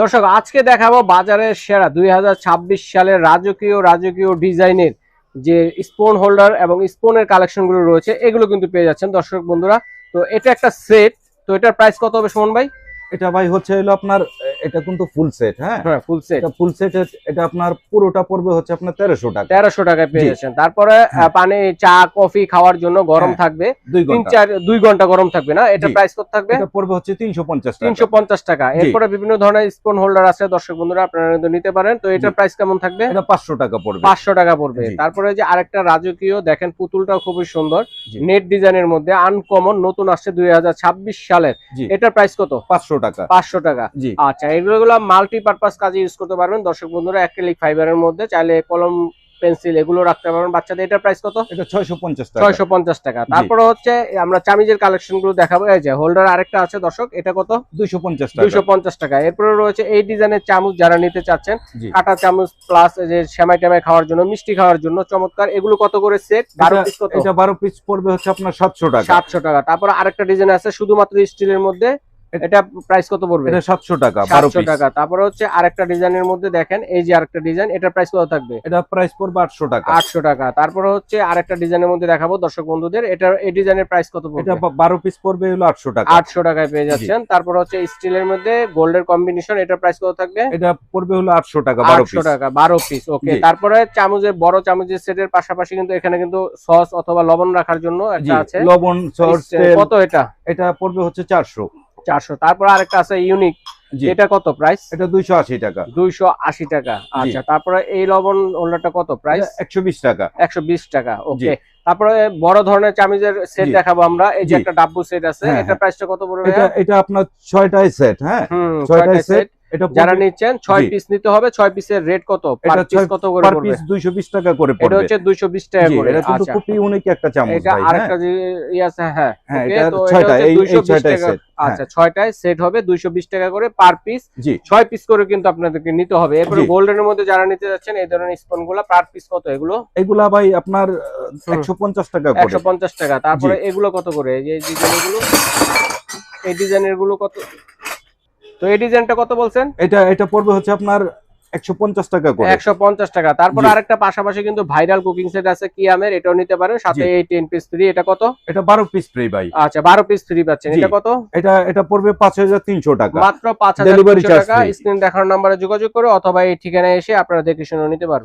দর্শক, আজকে দেখাবো বাজারের সেরা দুই হাজার ছাব্বিশ সালের রাজকীয় রাজকীয় ডিজাইনের যে স্পোন হোল্ডার এবং স্পোনের কালেকশনগুলো রয়েছে, এগুলো কিন্তু পেয়ে যাচ্ছেন দর্শক বন্ধুরা। তো এটা একটা সেট তো এটার প্রাইস কত হবে সুমন ভাই? এটা ভাই হচ্ছে হলো আপনার এটা কিন্তু ফুল সেট হ্যাঁ? হ্যাঁ ফুল সেট এটা ফুল সেট এটা আপনার পুরোটা পড়বে হচ্ছে আপনার তেরোশো টাকা। তেরোশো টাকায় পেয়ে যাচ্ছেন। তারপরে হ্যাঁ। পানি চা কফি খাওয়ার জন্য গরম হ্যাঁ, থাকবে। তিন ঘণ্টা। চার দুই ঘণ্টা গরম থাকবে না? এটা প্রাইস কত থাকবে? এটা পড়বে হচ্ছে তিনশো পঞ্চাশ টাকা। তিনশো পঞ্চাশ টাকা। এরপরে বিভিন্ন ধরনের স্পোন হোল্ডার আছে। দর্শক বন্ধুরা আপনারা কিন্তু নিতে পারেন। তো এটার প্রাইস কেমন থাকবে? এটা পাঁচশো টাকা পড়বে। পাঁচশো টাকা পড়বে। তারপরে যে আরেকটা রাজকীয় দেখেন পুতুলটাও খুবই সুন্দর। নেট ডিজাইনের মধ্যে আনকমন নতুন আসছে দুই হাজার ছাব্বিশ সালের। জি। এটার প্রাইস কত? পাঁচশো টাকা। পাঁচশো টাকা। আচ্ছা এগুলো মাল্টিপারপাস কাজে ইউজ করতে পারবেন। দর্শক বন্ধুরা অ্যাক্রিলিক ফাইবারের মধ্যে চাইলে কলম পেন্সিল এগুলো রাখতে পারবেন। বাচ্চাদের এটার প্রাইস কত? এটা ছয়শো পঞ্চাশ টাকা। ছয়শো পঞ্চাশ টাকা। তারপরে হচ্ছে আমরা চামিজের কালেকশনগুলো দেখাবো। এই যে হোল্ডার আরেকটা আছে দর্শক এটা কত? দুইশো পঞ্চাশ দুইশো টাকা পঞ্চাশ টাকা। এরপরে রয়েছে এই ডিজাইনের চামচ যারা নিতে চাচ্ছেন কাটা চামচ প্লাস যে সেমাই টেমাই খাওয়ার জন্য মিষ্টি খাওয়ার জন্য চমৎকার। এগুলো কত করে সেট বারো এটা- পিস কত? এটা বারো পিস পড়বে হচ্ছে আপনার সাতশো টাকা। সাতশো টাকা। তারপর আরেকটা ডিজাইন আছে শুধুমাত্র স্টিলের মধ্যে। এটা প্রাইস কত পড়বে? এটা সাতশো টাকা বারো সাতশো পিস টাকা। তারপরে হচ্ছে আরেকটা ডিজাইনের মধ্যে দেখেন এই যে আরেকটা ডিজাইন এটা প্রাইস কত থাকবে? এটা প্রাইস পড়বে আটশো টাকা। আটশো টাকা। তারপরে হচ্ছে আরেকটা ডিজাইনের মধ্যে দেখাবো দর্শক বন্ধুদের এটা এই ডিজাইনের প্রাইস কত পড়বে? এটা বা- বারো পিস পড়বে হলো আটশো টাকা। আটশো টাকায় পেয়ে যাচ্ছেন। তারপর হচ্ছে স্টিলের মধ্যে গোল্ডের কম্বিনেশন এটা প্রাইস কত থাকবে? এটা পড়বে হলো আটশো টাকা বারো আটশো পিস টাকা বারো পিস ওকে। তারপরে চামচের বড় চামচের সেটের পাশাপাশি কিন্তু এখানে কিন্তু সস অথবা লবণ রাখার জন্য একটা আছে। লবণ সস কত এটা? এটা পড়বে হচ্ছে চারশো। চারশো। তারপর আরেকটা আছে ইউনিক এটা কত প্রাইস এটা দুইশো আশি টাকা। দুইশো আশি টাকা। আচ্ছা তারপরে এই লবণ হোল্ডারটা কত প্রাইস একশো বিশ টাকা। একশো বিশ টাকা ওকে তারপরে বড় ধরনের চামিজের সেট দেখাবো আমরা। এই যে একটা ডাব্বু সেট আছে হ্যাঁ, এটা হ্যাঁ। প্রাইসটা কত পড়বে এটা এটা আপনার ছয়টায় সেট হ্যাঁ? হুম ছয়টা সেট সেট এটা যারা নিচ্ছেন ছয় পিস নিতে হবে ছয় পিসের রেট কত? পার পিস কত করে পার পিস টাকা করে এটা হচ্ছে দুইশো বিশ টাকা করে। এটা কিন্তু খুব ইউনিক একটা চামচ এটা আরেকটা ই আছে হ্যাঁ হ্যাঁ এটা এই 220। সেট আচ্ছা ছয়টায় সেট হবে দুইশো বিশ টাকা করে পার পিস জি। ছয় পিস করে কিন্তু আপনাদেরকে নিতে হবে। এরপরে গোল্ডেনের মধ্যে যারা নিতে যাচ্ছেন এই ধরনের স্পনগুলো পার পিস কত এগুলো? এগুলা ভাই আপনার একশো পঞ্চাশ টাকা করে। একশো পঞ্চাশ টাকা। তারপরে এগুলো কত করে? এই যে ডিজাইনগুলো? এই ডিজাইনেরগুলো কত? তো এই ডিজাইনটা কত বলছেন? এটা এটা পড়বে হচ্ছে আপনার একশো পঞ্চাশ টাকা করে। একশো পঞ্চাশ টাকা। তারপর আরেকটা পাশাপাশি কিন্তু ভাইরাল কুকিং সেট আছে কিয়ামের এটাও নিতে পারেন। সাথে এই পিস ফ্রি এটা কত? এটা বারো পিস ফ্রি ভাই। আচ্ছা বারো পিস ফ্রি পাচ্ছেন। এটা কত? এটা এটা পড়বে পাঁচ হাজার তিনশো টাকা। মাত্র টাকা। স্ক্রিন দেখার নাম্বারে যোগাযোগ করে অথবা এই ঠিকানায় এসে আপনারা দেখে শুনে নিতে পারবেন।